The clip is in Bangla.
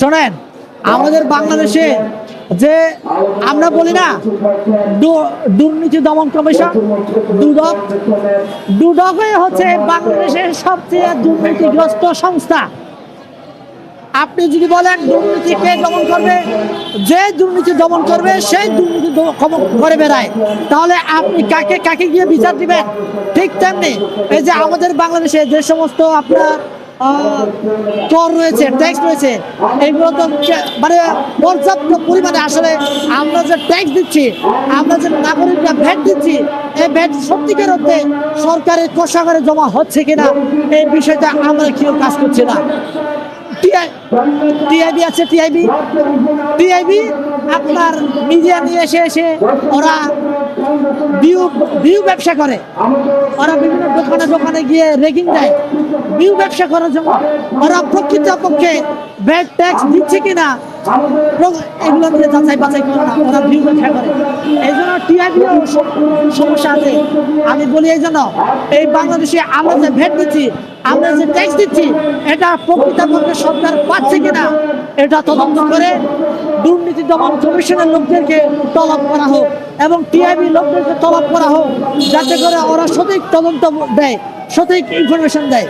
শোনেন, আমাদের বাংলাদেশে যে আমরা বলি না দুর্নীতি দমন কমিশন, দুদক, দুদকই হচ্ছে বাংলাদেশের সবচেয়ে দুর্নীতিগ্রস্ত সংস্থা। আপনি যদি বলেন দুর্নীতি কে দমন করবে, যে দুর্নীতি দমন করবে, সেই দুর্নীতি করে বেড়ায়। তাহলে আপনি কাকে কাকে গিয়ে বিচার দিবেন? ঠিক তেমনি এই যে আমাদের বাংলাদেশে যে সমস্ত আপনার কর রয়েছে, ট্যাক্স রয়েছে। এগুলো তো মানে পর্যাপ্ত পরিমাণে আসলে আমরা যে ট্যাক্স দিচ্ছি, আমরা যে নাগরিকরা ভ্যাট দিচ্ছি, এই ভ্যাট সত্যিকার অর্থে সরকারের কোষাগারে জমা হচ্ছে কিনা, এই বিষয়টা আমরা কেউ কাজ করছি না। টিআইবি আছে, টিআইবি। টিআইবি আপনার মিডিয়া নিয়ে এসে এসে ওরা বিউ বিউ ব্যবসা করে। ওরা বিভিন্ন দোকানে দোকানে গিয়ে রেগিং দেয়। বিউ ব্যবসা করার জন্য ওরা প্রকৃতপক্ষে ব্যাড ট্যাক্স দিচ্ছে কিনা এগুলো নিয়ে যাচাই বাছাই করে না, ওরা বিউ ব্যবসা করে। এই জন্য টিআইবিও সমস্যা আছে। আমি বলি এই জন্য, এই বাংলাদেশে আমরা যে ভ্যাট দিচ্ছি আমরা যে ট্যাক্স দিচ্ছি, এটা প্রকৃতপক্ষে সরকার পাচ্ছে কিনা, এটা তদন্ত করে দুর্নীতি দমন কমিশনের লোকদেরকে তলব করা হোক এবং টিআইবি লোকদেরকে তলব করা হোক, যাতে করে ওরা সঠিক তদন্ত দেয়, সঠিক ইনফরমেশন দেয়।